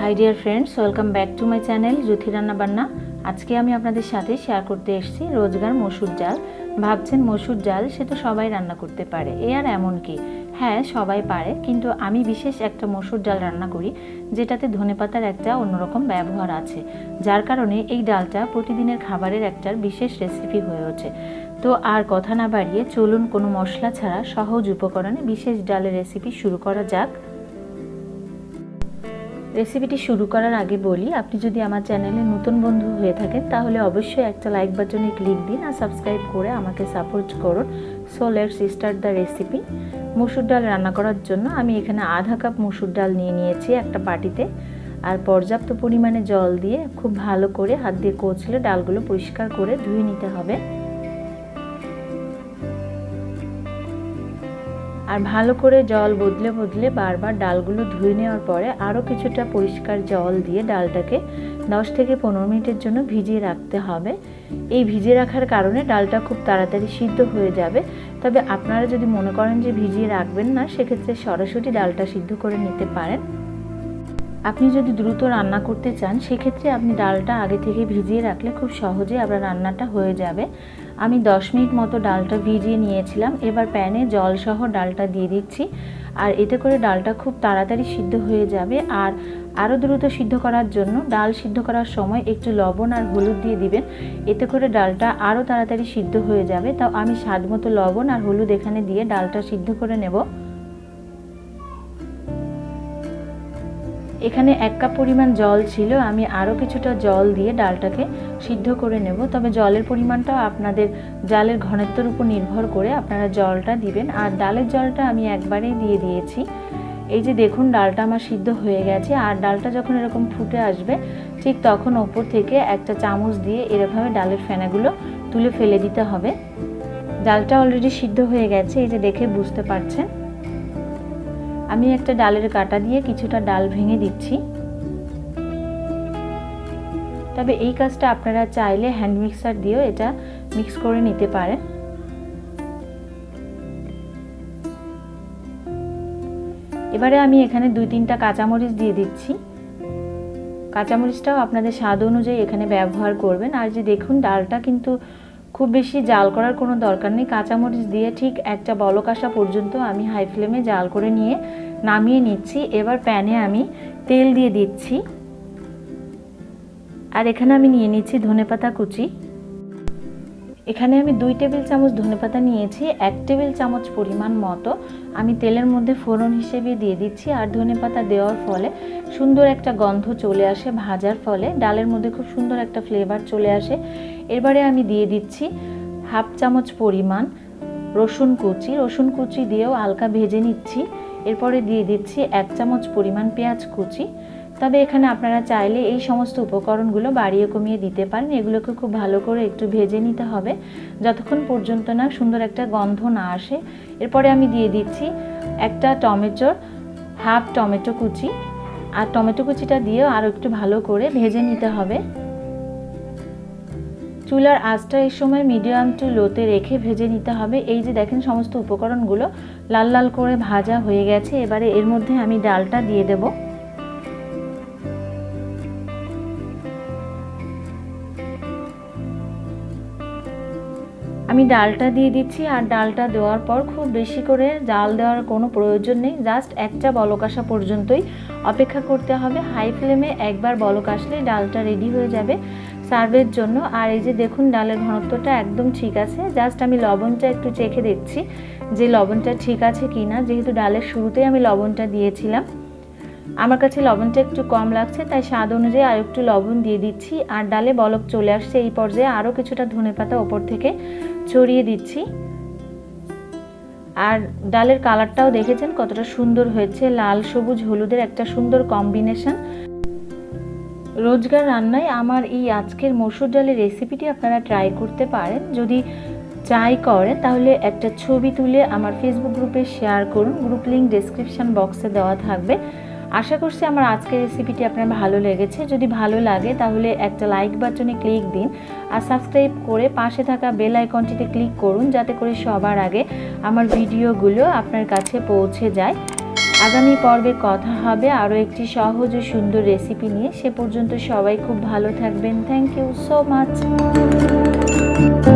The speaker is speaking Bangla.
Hi dear friends welcome back to my channel Jyoti রান্না বান্না আজকে আমি আপনাদের সাথে শেয়ার করতে এসেছি রোজগার মসুর ডাল। ভাবছেন মসুর ডাল, সে তো সবাই রান্না করতে পারে। এ আর এমন কি? হ্যাঁ সবাই পারে, কিন্তু আমি বিশেষ একটা মসুর ডাল রান্না করি, যেটাতে ধনেপাতার একটা অন্যরকম ব্যবহার আছে। যার কারণে এই ডালটা প্রতিদিনের খাবারের একটার বিশেষ রেসিপি হয়ে ওঠে। তো আর কথা না বাড়িয়ে চলুন, কোনো মশলা ছাড়া সহজ উপকরণে বিশেষ ডালের রেসিপি শুরু করা যাক। রেসিপিটি শুরু করার আগে বলি, আপনি যদি আমার চ্যানেলে নতুন বন্ধু হয়ে থাকেন, তাহলে অবশ্যই একটা লাইক বাটনে ক্লিক দিন আর সাবস্ক্রাইব করে আমাকে সাপোর্ট করুন। So let's start the recipe মুসুর ডাল রান্না করার জন্য আমি এখানে আধা কাপ মুসুর ডাল নিয়ে নিয়েছি একটা বাটিতে আর পর্যাপ্ত পরিমাণে জল দিয়ে খুব ভালো করে হাত দিয়ে কচলে ডালগুলো পরিষ্কার করে ধুয়ে নিতে হবে। আর ভালো করে জল বদলে বদলে বারবার ডালগুলো ধুয়ে নেওয়ার পরে আরও কিছুটা পরিষ্কার জল দিয়ে ডালটাকে দশ থেকে পনেরো মিনিটের জন্য ভিজিয়ে রাখতে হবে। এই ভিজিয়ে রাখার কারণে ডালটা খুব তাড়াতাড়ি সিদ্ধ হয়ে যাবে। তবে আপনারা যদি মনে করেন যে ভিজিয়ে রাখবেন না, সেক্ষেত্রে সরাসরি ডালটা সিদ্ধ করে নিতে পারেন। আপনি যদি দ্রুত রান্না করতে চান, সেক্ষেত্রে আপনি ডালটা আগে থেকে ভিজিয়ে রাখলে খুব সহজে আপনার রান্নাটা হয়ে যাবে। আমি 10 মিনিট মতো ডালটা ভিজিয়ে নিয়েছিলাম। এবার প্যানে জল সহ ডালটা দিয়ে দিচ্ছি। আর এতে করে ডালটা খুব তাড়াতাড়ি সিদ্ধ হয়ে যাবে। আর আরও দ্রুত সিদ্ধ করার জন্য ডাল সিদ্ধ করার সময় একটু লবণ আর হলুদ দিয়ে দিবেন। এতে করে ডালটা আরও তাড়াতাড়ি সিদ্ধ হয়ে যাবে। তাও আমি স্বাদ মতো লবণ আর হলুদ এখানে দিয়ে ডালটা সিদ্ধ করে নেব। এখানে এক কাপ পরিমাণ জল ছিল, আমি আরও কিছুটা জল দিয়ে ডালটাকে সিদ্ধ করে নেব। তবে জলের পরিমাণটাও আপনাদের ডালের ঘনত্বের উপর নির্ভর করে আপনারা জলটা দিবেন। আর ডালের জলটা আমি একবারেই দিয়ে দিয়েছি। এই যে দেখুন, ডালটা আমার সিদ্ধ হয়ে গেছে। আর ডালটা যখন এরকম ফুটে আসবে, ঠিক তখন ওপর থেকে একটা চামচ দিয়ে এরকমভাবে ডালের ফেনাগুলো তুলে ফেলে দিতে হবে। ডালটা অলরেডি সিদ্ধ হয়ে গেছে, এই যে দেখে বুঝতে পারছেন। আমি একটা ডালের কাটা দিয়ে কিছুটা ডাল ভেঙে দিচ্ছি। তবে এই কাজটা আপনারা চাইলে হ্যান্ড মিক্সার দিয়েও এটা মিক্স করে নিতে পারেন। এবারে আমি এখানে দুই তিনটা কাঁচামরিচ দিয়ে দিচ্ছি। কাঁচামরিচটাও আপনাদের স্বাদ অনুযায়ী এখানে ব্যবহার করবেন। আর যে দেখুন, ডালটা কিন্তু খুব বেশি জাল করার কোনো দরকার নেই। কাঁচামরিচ দিয়ে ঠিক একটা বলক আসা পর্যন্ত আমি হাই ফ্লেমে জাল করে নিয়ে নামিয়ে নিচ্ছি। এবার প্যানে আমি তেল দিয়ে দিচ্ছি। আর এখানে আমি নিয়ে নিচ্ছি ধনেপাতা কুচি। এখানে আমি দুই টেবিল চামচ ধনেপাতা নিয়েছি, এক টেবিল চামচ পরিমাণ মতো। আমি তেলের মধ্যে ফোড়ন হিসেবে দিয়ে দিচ্ছি আর ধনেপাতা দেওয়ার ফলে সুন্দর একটা গন্ধ চলে আসে ভাজার ফলে। ডালের মধ্যে খুব সুন্দর একটা ফ্লেভার চলে আসে। এবারে আমি দিয়ে দিচ্ছি হাফ চামচ পরিমাণ রসুন কুচি। রসুন কুচি দিয়েও হালকা ভেজে নিচ্ছি। এরপরে দিয়ে দিচ্ছি এক চামচ পরিমাণ পেঁয়াজ কুচি। তবে এখানে আপনারা চাইলে এই সমস্ত উপকরণগুলো বাড়িয়ে কমিয়ে দিতে পারেন। এগুলোকে খুব ভালো করে একটু ভেজে নিতে হবে। যতক্ষণ পর্যন্ত না সুন্দর একটা গন্ধ না আসে। এরপরে আমি দিয়ে দিচ্ছি একটা টমেটোর হাফ টমেটো কুচি। আর টমেটো কুচিটা দিয়েও আরও একটু ভালো করে ভেজে নিতে হবে। চুলার আঁচটা এই সময় মিডিয়াম টু লোতে রেখে ভেজে নিতে হবে। এই যে দেখেন সমস্ত উপকরণগুলো লাল লাল করে ভাজা হয়ে গেছে। এবারে এর মধ্যে আমি ডালটা দিয়ে দেবো। আমি ডালটা দিয়ে দিচ্ছি আর ডালটা দেওয়ার পর খুব বেশি করে জাল দেওয়ার কোনো প্রয়োজন নেই। জাস্ট একটা বলক আসা পর্যন্তই অপেক্ষা করতে হবে। হাই ফ্লেমে একবার বলক আসলে ডালটা রেডি হয়ে যাবে সার্ভের জন্য। আর এই যে দেখুন ডালের ঘনত্বটা একদম ঠিক আছে। জাস্ট আমি লবণটা একটু চেখে দেখছি যে লবণটা ঠিক আছে কি না যেহেতু ডালের শুরুতেই আমি লবণটা দিয়েছিলাম আমার কাছে লবণটা একটু কম লাগছে, তাই স্বাদ অনুযায়ী আর একটু লবণ দিয়ে দিচ্ছি। আর ডালে বলক চলে আসছে, এই পর্যায়ে আরও কিছুটা ধনে পাতা ওপর থেকে ছড়িয়ে দিচ্ছি। আর ডালের কালারটাও দেখেছেন, কতটা সুন্দর হয়েছে, লাল, সবুজ, হলুদের একটা সুন্দর কম্বিনেশন। রোজগার রান্নায় আমার এই আজকের মসুর ডালের রেসিপিটি আপনারা ট্রাই করতে পারেন। যদি ট্রাই করেন, তাহলে একটা ছবি তুলে আমার ফেসবুক গ্রুপে শেয়ার করুন। গ্রুপ লিঙ্ক ডেসক্রিপশন বক্সে দেওয়া থাকবে। আশা করছি আমার আজকের রেসিপিটি আপনার ভালো লেগেছে। যদি ভালো লাগে, তাহলে একটা লাইক বাটনে ক্লিক দিন আর সাবস্ক্রাইব করে পাশে থাকা বেল আইকনটিতে ক্লিক করুন, যাতে করে সবার আগে আমার ভিডিওগুলো আপনার কাছে পৌঁছে যায়। আগামী পর্বে কথা হবে আরও একটি সহজ ও সুন্দর রেসিপি নিয়ে। সে পর্যন্ত সবাই খুব ভালো থাকবেন। Thank you so much